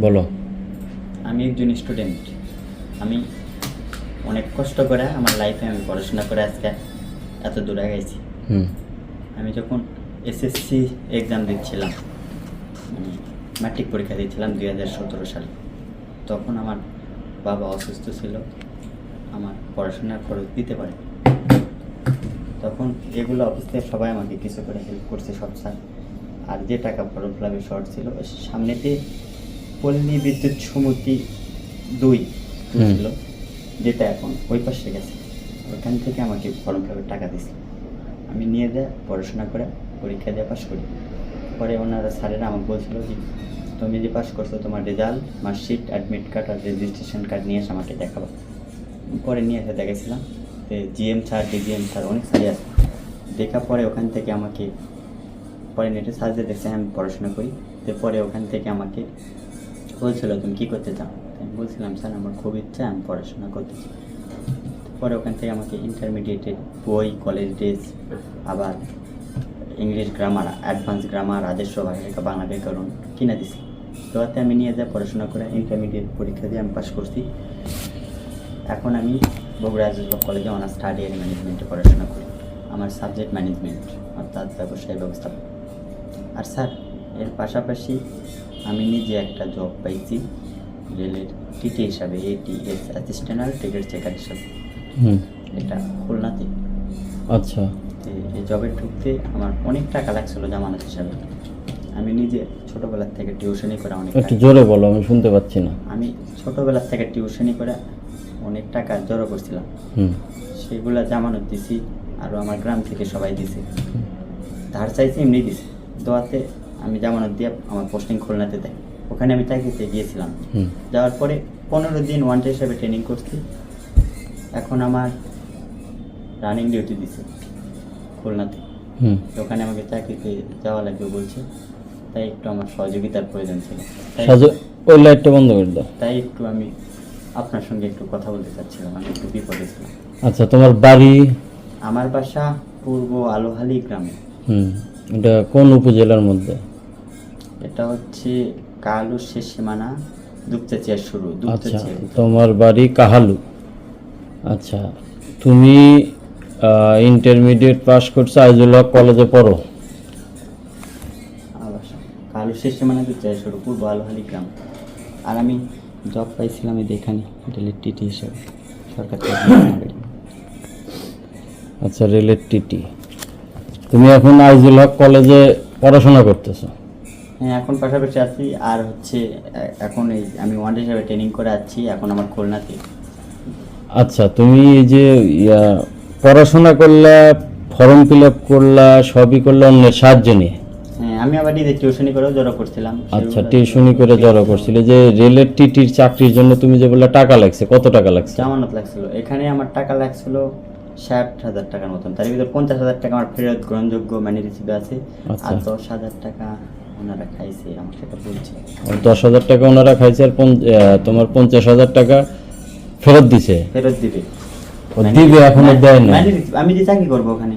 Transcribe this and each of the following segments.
বলো। আমি একজন স্টুডেন্ট আমি অনেক কষ্ট করে আমার লাইফে আমি পড়াশোনা করে আজকে এত দূরে গেছি। হুম। আমি যখন এসএসসি এক্সাম দিচ্ছিলাম মানে ম্যাট্রিক পরীক্ষা দিচ্ছিলাম দুই হাজার সতেরো সালে তখন আমার বাবা অসুস্থ ছিল আমার পড়াশোনার খরচ দিতে পারে। তখন এগুলো অফিস থেকে সবাই আমাকে কিছু করে হেল্প করছে সব স্যার আর যে টাকা ফর্ম ফিল শর্ট ছিল সামনেতে পল্লী বিদ্যুৎ সমিতি দুই। ছিল যেটা এখন ওই পাশে গেছে। ওখান থেকে আমাকে ফর্ম টাকা দিয়েছে। আমি নিয়ে যায় পড়াশোনা করে পরীক্ষা দিয়ে পাশ করি। পরে ওনারা স্যারেরা আমাকে বলছিল যে তুমি যে পাস করছ তোমার রেজাল্ট মার্কশিট অ্যাডমিট কার্ড আর রেজিস্ট্রেশন কার্ড নিয়ে এসে আমাকে দেখাবো। পরে নিয়ে এসে দেখেছিলাম যে জিএম স্যার ডিজিএম স্যার অনেক স্যারই আছে। দেখার পরে ওখান থেকে আমাকে পরে নেটে সার্চে দেখছে আমি পড়াশোনা করি। পরে ওখান থেকে আমাকে বলছিল, তুমি কী করতে চাও? আমি বলছিলাম, স্যার, আমার খুব ইচ্ছা, আমি পড়াশোনা করতে চাই পরে ওখান থেকে আমাকে ইন্টারমিডিয়েটের বই কলেজ ড্রেস আবার ইংলিশ গ্রামার অ্যাডভান্স গ্রামার আদর্শ ভাষা বাংলা ব্যাকরণ কিনে দিছি। তোয়াতে আমি নিয়ে যাই পড়াশোনা করে ইন্টারমিডিয়েট পরীক্ষা দিয়ে আমি পাস করছি। এখন আমি বগুড়া আজিজুল কলেজে অনার্স থার্ড ইয়ার ম্যানেজমেন্টে পড়াশোনা করি। আমার সাবজেক্ট ম্যানেজমেন্ট অর্থাৎ ব্যবসায় ব্যবস্থাপনা। আর স্যার, এর পাশাপাশি আমি নিজে একটা জব পাইছি রেলের টিটি হিসাবে এটিএস অ্যাসিস্ট্যান্ট টিকিট চেকার হিসাবে। হুম। এটা খুলনাতে। আচ্ছা। এই জবে ঢুকতে আমার অনেক টাকা লাগছিল জামানত হিসাবে। আমি নিজে ছোটোবেলার থেকে টিউশনি করে অনেক একটু জোরে বলো আমি শুনতে পাচ্ছি না। আমি ছোটোবেলার থেকে টিউশনি করে অনেক টাকা জড়ো করছিলাম। হুম। সেগুলা জামানত দিছি আরও আমার গ্রাম থেকে সবাই দিছে। ধার চাইছে এমনি দিছে। দোয়াতে আমি জামানত দিয়ে আমার পোস্টিং খুলনাতে দেয়। ওখানে আমি চাকরিতে গিয়েছিলাম। যাওয়ার পরে পনেরো দিন ওয়ানডে হিসাবে ট্রেনিং করছি। এখন আমার রানিং ডিউটি দিছে খুলনাতে। হুম। ওখানে আমাকে চাকরিতে যাওয়া লাগবে বলছে। তাই একটু আমার সহযোগিতার প্রয়োজন ছিল। ওই লাইটটা বন্ধ করে দাও। তাই একটু আমি আপনার সঙ্গে একটু কথা বলতে চাচ্ছিলাম। আমি একটু বিপদে ছিলাম। আচ্ছা তোমার বাড়ি? আমার বাসা পূর্ব আলোহালি গ্রামে। হুম। এটা কোন উপজেলার মধ্যে? এটা হচ্ছে কালু শেষ সীমানা দুপচাচিয়ার শুরু আচ্ছা দুপচাচিয়া তোমার বাড়ি কাহালু? আচ্ছা তুমি ইন্টারমিডিয়েট পাস করছ আইজুল হক কলেজে পড়ো। কালু শেষ সীমানা দুপচাচিয়ার শুরু পূর্ব আলোহালি গ্রাম। আর আমি জব পাইছিলাম এই এখানে রেলের টিটি হিসেবে। সরকার। আচ্ছা রেলের টিটি তুমি এখন আইজুল হক কলেজে পড়াশোনা করতেছো? হ্যাঁ এখন পাশাপাশি আছি আর হচ্ছে এখন এই আমি ওয়ান ডে হিসাবে ট্রেনিং করে আছি এখন আমার খুলনাতে। আচ্ছা তুমি এই যে পড়াশোনা করলা ফর্ম ফিল আপ করলা সবই করলা অন্যের সাহায্য নিয়ে? হ্যাঁ আমি আবার নিজে টিউশনি করেও জড়ো করছিলাম। আচ্ছা টিউশনি করে জড়ো করছিলে। যে রেলের টিটির চাকরির জন্য তুমি যে বললে টাকা লাগছে কত টাকা লাগছে? জামানত লাগছিল। এখানে আমার টাকা লাগছিল ষাট হাজার টাকার মতন। তার ভিতরে পঞ্চাশ হাজার টাকা আমার ফেরত গ্রহণযোগ্য মানে রিসিভে আছে। আচ্ছা। আর দশ হাজার টাকা ওনারা খাইছে আমার সেটা বলছে। দশ হাজার টাকা ওনারা খাইছে আর তোমার পঞ্চাশ হাজার টাকা ফেরত দিছে। ফেরত দিবে। দিবে এখনও দেয় না মানে আমি যে চাকরি করব ওখানে।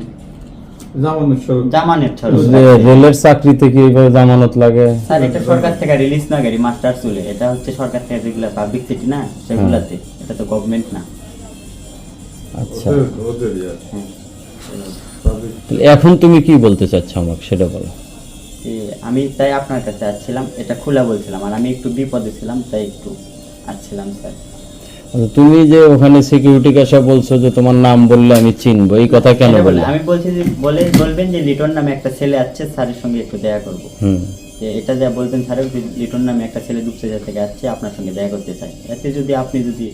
জামানত স্বরূপ জামানের ছড়ো যে রেলের চাকরিতে কি এইভাবে জামানত লাগে? স্যার এটা সরকার থেকে রিলিজ না গাড়ি মাস্টার চলে। এটা হচ্ছে সরকার থেকে যেগুলো পাবলিক সিটি না সেগুলাতে। এটা তো গভর্নমেন্ট না। আচ্ছা। হ্যাঁ। এখন তুমি কি বলতে চাচ্ছ আমাকে? সেটা বলো। আমি তাই আপনার কাছে আসছিলাম এটা খোলা বলছিলাম আর আমি একটু বিপদে ছিলাম তাই একটু আসছিলাম স্যার। আচ্ছা, তুমি যে ওখানে সিকিউরিটি কাছে বলছো যে তোমার নাম বললে আমি চিনবো এই কথা কেন বলে- বললে? আমি বলছি যে বলে বলবেন যে লিটন নামে একটা ছেলে আসছে স্যারের সঙ্গে একটু দেখা করব। হুম। যে এটা যা বলবেন স্যারের লিটন নামে একটা ছেলে দুপসেজা থেকে আসছে আপনার সঙ্গে দেখা করতে চাই। এতে যদি আপনি যদি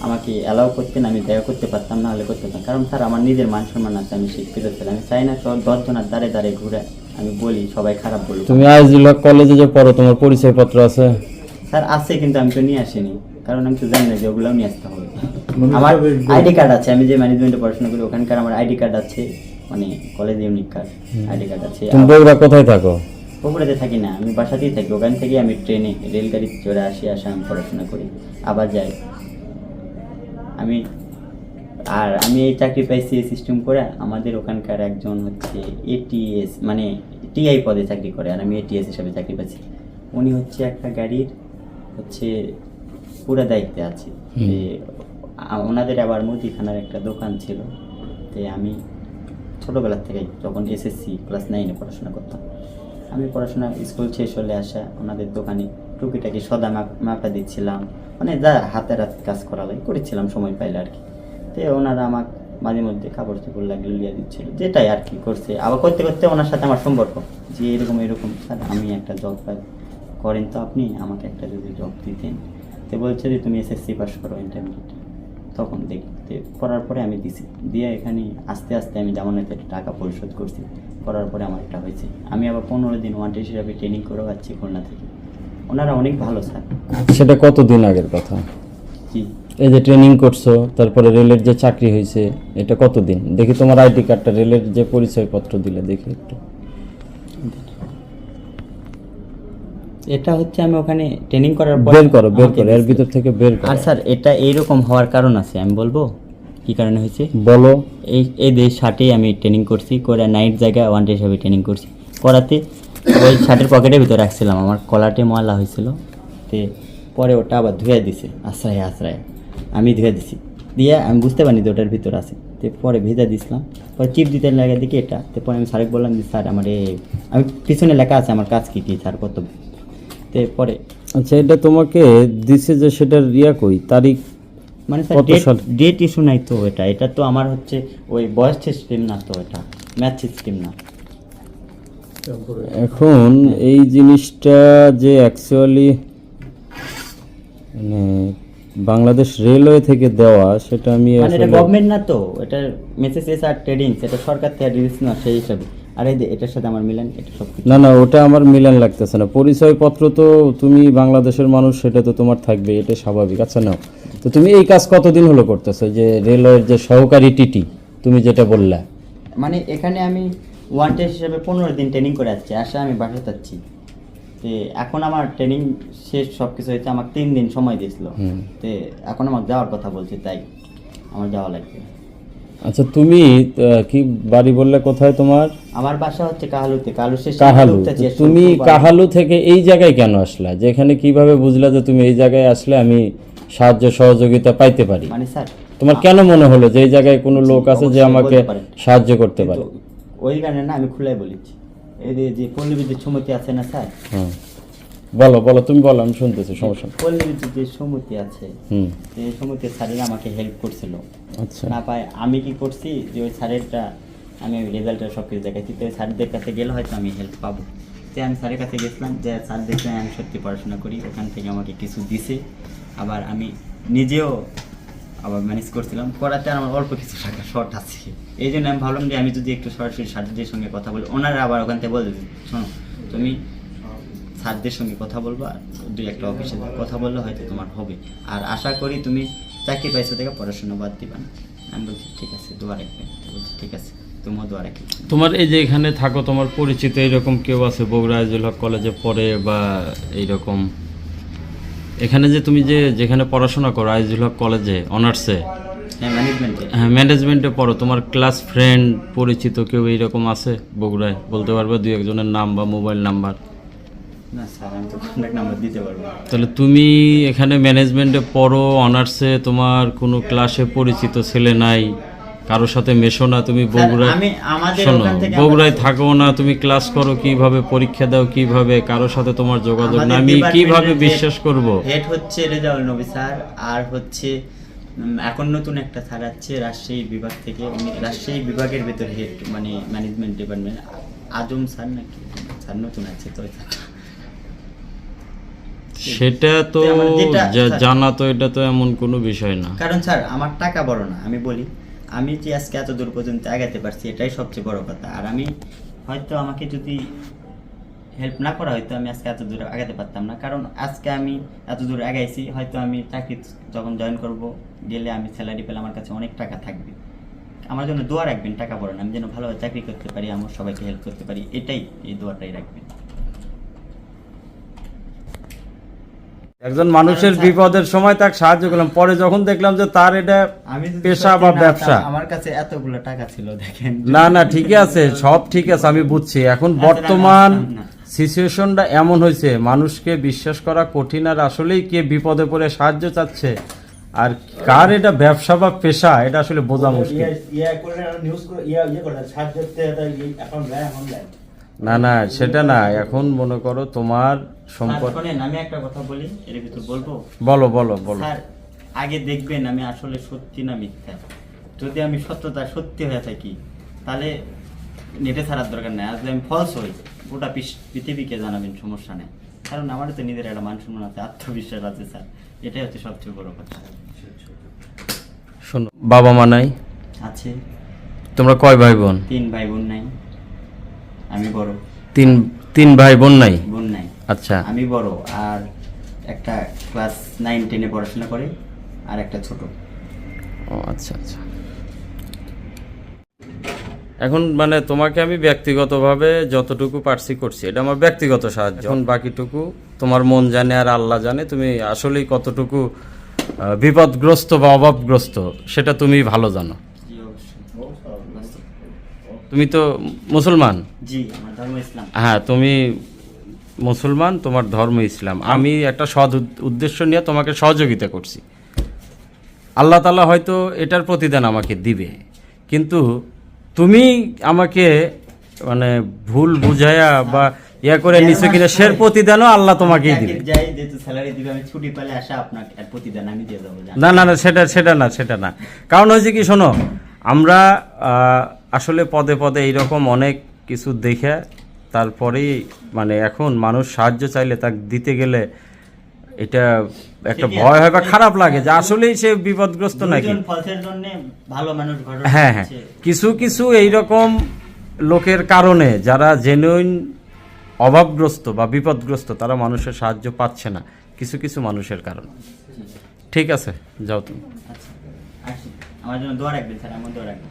আমাকে অ্যালাউ করতেন আমি দেখা করতে পারতাম না হলে করতে পারতাম। কারণ স্যার আমার নিজের মান সম্মান আছে আমি শিক্ষিত ছেলে আমি চাই না সব দশজনের দ্বারে দ্বারে ঘুরে আমি বলি সবাই খারাপ বলি তুমি আইজুল হক কলেজে যে পড়ো তোমার পরিচয়পত্র আছে? স্যার আছে কিন্তু আমি তো নিয়ে আসিনি। কারণ আমি তো জানি না যে ওগুলোও নিয়ে আসতে হবে। মানে আমার আইডি কার্ড আছে আমি যে ম্যানেজমেন্টে পড়াশোনা করি ওখানকার আমার আইডি কার্ড আছে মানে college unique card ID card আছে। তুমি বগুড়া কোথায় থাকো? বগুড়াতে থাকি না আমি বাসাতেই থাকি। ওখান থেকে আমি ট্রেনে রেলগাড়িতে চড়ে আসি আসে আমি পড়াশোনা করি। আবার যাই। আমি আর আমি এই চাকরি পাইছি এই সিস্টেম করে আমাদের ওখানকার একজন হচ্ছে এটিএস মানে টিআই পদে চাকরি করে আর আমি এটিএস হিসাবে চাকরি পাচ্ছি উনি হচ্ছে একটা গাড়ির হচ্ছে পুরো দায়িত্বে আছে। যে ওনাদের আবার মুদিখানার একটা দোকান ছিল। তো আমি ছোটোবেলার থেকে যখন এসএসসি ক্লাস নাইনে পড়াশোনা করতাম আমি পড়াশোনা স্কুল শেষ হলে আসা ওনাদের দোকানে টুকিটাকি সদা মাপ- দিচ্ছিলাম। মানে যা হাতের হাত কাজ করা লাগে করেছিলাম সময় পাইলে আর কি। তো ওনারা আমাকে মাঝে মধ্যে কাপড় চোপড় লাগলে লিয়ে দিচ্ছিল। যেটাই আর কি করছে। আবার করতে করতে ওনার সাথে আমার সম্পর্ক যে এরকম এরকম। স্যার আমি একটা জব পাই। করেন তো আপনি আমাকে একটা যদি জব দিতেন। তো বলছে যে তুমি এসএসসি পাস করো ইন্টারমিডিয়েট তখন দেখতে করার পরে আমি দিছি। দিয়ে এখানে আস্তে আস্তে আমি জামানতের টাকা পরিশোধ করছি। করার পরে আমার এটা হয়েছে। আমি আবার পনেরো দিন ওয়ান ডেস হিসাবে ট্রেনিং করে পাচ্ছি খুলনা থেকে। ওনারা অনেক ভালো স্যার। সেটা কতদিন আগের কথা? জি। এই যে ট্রেনিং করছ তারপরে রেলের যে চাকরি হয়েছে এটা কতদিন? দেখি তোমার আইডি কার্ডটা রেলের যে পরিচয়পত্র দিলে দেখি একটু। এটা হচ্ছে আমি ওখানে ট্রেনিং করার পর বের করো বের করো এর ভিতর থেকে বের করো। আর স্যার এটা এইরকম হওয়ার কারণ আছে আমি বলব? কি কারণে হয়েছে? বলো। এই এই দেশ শার্টেই আমি ট্রেনিং করছি করে নাইট জায়গায় ওয়ান ডে হিসাবে ট্রেনিং করছি। করাতে ওই শার্টের পকেটের ভিতরে রাখছিলাম আমার কলাটে ময়লা হয়েছিল তে পরে ওটা আবার ধুয়ে দিছে। আশ্রয় আশ্রয়। আমি ধুয়ে দিছি। দিয়ে আমি বুঝতে পারিনি যে ওটার ভিতর আছে। তো পরে ভেজা দিছিলাম। পরে চিপ দিতে লাগে দেখি এটা। তো পরে আমি স্যারকে বললাম যে স্যার আমার এই আমি পিছনে লেখা আছে আমার কাজ কী কী স্যার কত? তো পরে আচ্ছা এটা তোমাকে দিছে যে সেটার রিয়া কই? তারিখ মানে স্যার? ডেট ইস্যু নাই তো এটা। এটা তো আমার হচ্ছে ওই বয়স সিস্টেম না তো এটা। ম্যাথ সিস্টেম না। এখন এই জিনিসটা যে অ্যাকচুয়ালি মানে বাংলাদেশ রেলওয়ে থেকে দেওয়া সেটা আমি মানে এটা গভর্নমেন্ট না তো এটা মেসেজ এস আর ট্রেডিং এটা সরকার থেকে রিলিজ না সেই হিসাবে। আর এই যে এটার সাথে আমার মিলেন এটা সব না না ওটা আমার মিলান লাগতেছে না। পরিচয়পত্র তো তুমি বাংলাদেশের মানুষ সেটা তো তোমার থাকবে এটা স্বাভাবিক। আচ্ছা নাও। তো তুমি এই কাজ কতদিন হলো করতেছো? যে রেলওয়ের যে সহকারী টিটি তুমি যেটা বললা। মানে এখানে আমি ওয়ান টেস্ট হিসাবে পনেরো দিন ট্রেনিং করে আসছি আসে আমি বাসা যাচ্ছি। তো এখন আমার ট্রেনিং শেষ সব কিছু হয়েছে আমার তিন দিন সময় দিয়েছিল। তো এখন আমার যাওয়ার কথা বলছে তাই আমার যাওয়া লাগবে। আচ্ছা তুমি কি বাড়ি বললে কোথায় তোমার? আমার বাসা হচ্ছে কাহালুতে কালু শেষ কাহালু। তুমি কাহালু থেকে এই জায়গায় কেন আসলা? যেখানে কীভাবে বুঝলা যে তুমি এই জায়গায় আসলে আমি সাহায্য সহযোগিতা পাইতে পারি? মানে স্যার তোমার কেন মনে হলো যে এই জায়গায় কোনো লোক আছে যে আমাকে সাহায্য করতে পারে? ওই গানে না আমি খুলে বলেছি। এই যে যে পল্লী বিদ্যুৎ সমিতি আছে না স্যার? হুম। বলো বলো তুমি বলো আমি শুনতেছি সমস্যা। পল্লী যে সমিতি আছে সমিতির স্যারেরা আমাকে হেল্প করছিল। আচ্ছা। না পায় আমি কি করছি যে ওই স্যারেরটা আমি রেজাল্টটা সব কিছু দেখাচ্ছি তো স্যারদের কাছে গেলে হয়তো আমি হেল্প পাবো। যে আমি স্যারের কাছে গেছিলাম যে স্যার দেখলে আমি সত্যি পড়াশোনা করি ওখান থেকে আমাকে কিছু দিছে। আবার আমি নিজেও আবার ম্যানেজ করছিলাম। করাতে আমার অল্প কিছু টাকা শর্ট আছে। এই জন্য আমি ভাবলাম যে আমি যদি একটু সরাসরি স্যারদের সঙ্গে কথা বলি, ওনারা আবার ওখান থেকে বলে শোনো, তুমি স্যারদের সঙ্গে কথা বলবা দুই একটা অফিসে কথা বললে হয়তো তোমার হবে। আর আশা করি তুমি চাকরি পাইছো থেকে পড়াশোনা বাদ দিবা না। আমি বলছি, ঠিক আছে দোয়া রাখবে বলছি, ঠিক আছে, তুমিও দোয়া রাখি তোমার এই যে এখানে থাকো, তোমার পরিচিত এইরকম কেউ আছে, বগুড়া কলেজে পড়ে বা এইরকম? এখানে যে তুমি যে যেখানে পড়াশোনা করো আইজুল হক কলেজে অনার্সে? হ্যাঁ ম্যানেজমেন্টে পড়ো। তোমার ক্লাস ফ্রেন্ড পরিচিত কেউ এইরকম আছে বগুড়ায়? বলতে পারবে দুই একজনের নাম বা মোবাইল নাম্বার তাহলে তুমি এখানে ম্যানেজমেন্টে পড়ো অনার্সে তোমার কোনো ক্লাসে পরিচিত ছেলে নাই? কারোর সাথে মেশো না তুমি বগুড়ায় শোনো বগুড়ায় থাকো না তুমি ক্লাস করো কীভাবে পরীক্ষা দাও কীভাবে কারোর সাথে তোমার যোগাযোগ না আমি কীভাবে বিশ্বাস করব? হেড হচ্ছে রেজাউল নবী স্যার আর হচ্ছে এখন নতুন একটা স্যার আছে রাজশাহী বিভাগ থেকে উনি রাজশাহী বিভাগের ভেতর হেড মানে ম্যানেজমেন্ট ডিপার্টমেন্ট আজম স্যার নাকি? স্যার নতুন আছে তো সেটা তো জানা তো এটা তো এমন কোনো বিষয় না। কারণ স্যার আমার টাকা বড় না আমি বলি। আমি যে আজকে এত দূর পর্যন্ত আগাতে পারছি, এটাই সবচেয়ে বড় কথা। আর আমি হয়তো আমাকে যদি হেল্প না করা হয়তো আমি আজকে এত দূর আগাতে পারতাম না। কারণ আজকে আমি এত দূর আগাইছি, হয়তো আমি চাকরি যখন জয়েন করব, গেলে আমি স্যালারি পেলে আমার কাছে অনেক টাকা থাকবে। আমার জন্য দোয়া রাখবেন, টাকা বড় না। আমি যেন ভালোভাবে চাকরি করতে পারি, আমার সবাইকে হেল্প করতে পারি, এটাই এই দোয়াটাই রাখবেন। একজন মানুষের বিপদের সময় তাকে সাহায্য করলাম। পরে যখন দেখলাম যে তার এটা পেশা বা ব্যবসা। আমার কাছে এতগুলো টাকা ছিল দেখেন। না না ঠিক আছে সব ঠিক আছে আমি বুঝছি। এখন বর্তমান না, না। সিচুয়েশনটা এমন হয়েছে মানুষকে বিশ্বাস করা কঠিন আর আসলেই কে বিপদে পড়ে সাহায্য চাচ্ছে। আর কার এটা ব্যবসা বা পেশা এটা আসলে বোঝা মুশকিল। ইয়া করে নিউজ করে ইয়া ইয়ে করে সাহায্য করতে এখন এখন না না সেটা না। এখন মনে করো তোমার সম্পদ আমি একটা কথা বলি এর ভিতর বলব? বলো বলো বলো। আগে দেখবেন আমি আসলে সত্যি না মিথ্যা। যদি আমি সত্যতা সত্যি হয়ে থাকি তাহলে নেটে ছাড়ার দরকার নেই। আসলে আমি ফলস হই। গোটা পৃথিবীকে জানাবেন সমস্যা নেই। কারণ আমার তো নিজের একটা মান সম্মান আছে আত্মবিশ্বাস আছে স্যার। এটাই হচ্ছে সবচেয়ে বড় কথা। শোনো বাবা মা নাই। আছে। তোমরা কয় ভাই বোন? তিন ভাই বোন নাই। আমি বড়। তিন তিন ভাই বোন নাই? বোন নাই। আচ্ছা। আমি বড় আর একটা ক্লাস নাইন টেনে পড়াশোনা করে আর একটা ছোট। ও আচ্ছা আচ্ছা। এখন মানে তোমাকে আমি ব্যক্তিগতভাবে যতটুকু পারছি করছি এটা আমার ব্যক্তিগত সাহায্য। এখন বাকিটুকু তোমার মন জানে আর আল্লাহ জানে তুমি আসলেই কতটুকু বিপদগ্রস্ত বা অভাবগ্রস্ত সেটা তুমি ভালো জানো। তুমি তো মুসলমান? জি আমার ধর্ম ইসলাম। হ্যাঁ তুমি মুসলমান তোমার ধর্ম ইসলাম। আমি একটা সৎ উদ- উদ্দেশ্য নিয়ে তোমাকে সহযোগিতা করছি। আল্লাহ তালা হয়তো এটার প্রতিদান আমাকে দিবে। কিন্তু তুমি আমাকে মানে ভুল বুঝায়া বা ইয়া করে নিছো কিনা সের প্রতিদানও আল্লাহ তোমাকেই দিবে। না না না সেটা সেটা না সেটা না। কারণ হয়েছে কি শোনো আমরা আসলে পদে পদে এইরকম অনেক কিছু দেখে তারপরেই মানে এখন মানুষ সাহায্য চাইলে তাকে দিতে গেলে এটা একটা ভয় হয় বা খারাপ লাগে যে আসলেই সে বিপদগ্রস্ত নাকি? ভালো মানুষ হ্যাঁ হ্যাঁ। কিছু কিছু এইরকম লোকের কারণে যারা জেনুইন অভাবগ্রস্ত বা বিপদগ্রস্ত তারা মানুষের সাহায্য পাচ্ছে না। কিছু কিছু মানুষের কারণে। ঠিক আছে যাও তুমি। আচ্ছা। আমার জন্য দোয়া রাখবেন স্যার। আমার দোয়া রাখবেন।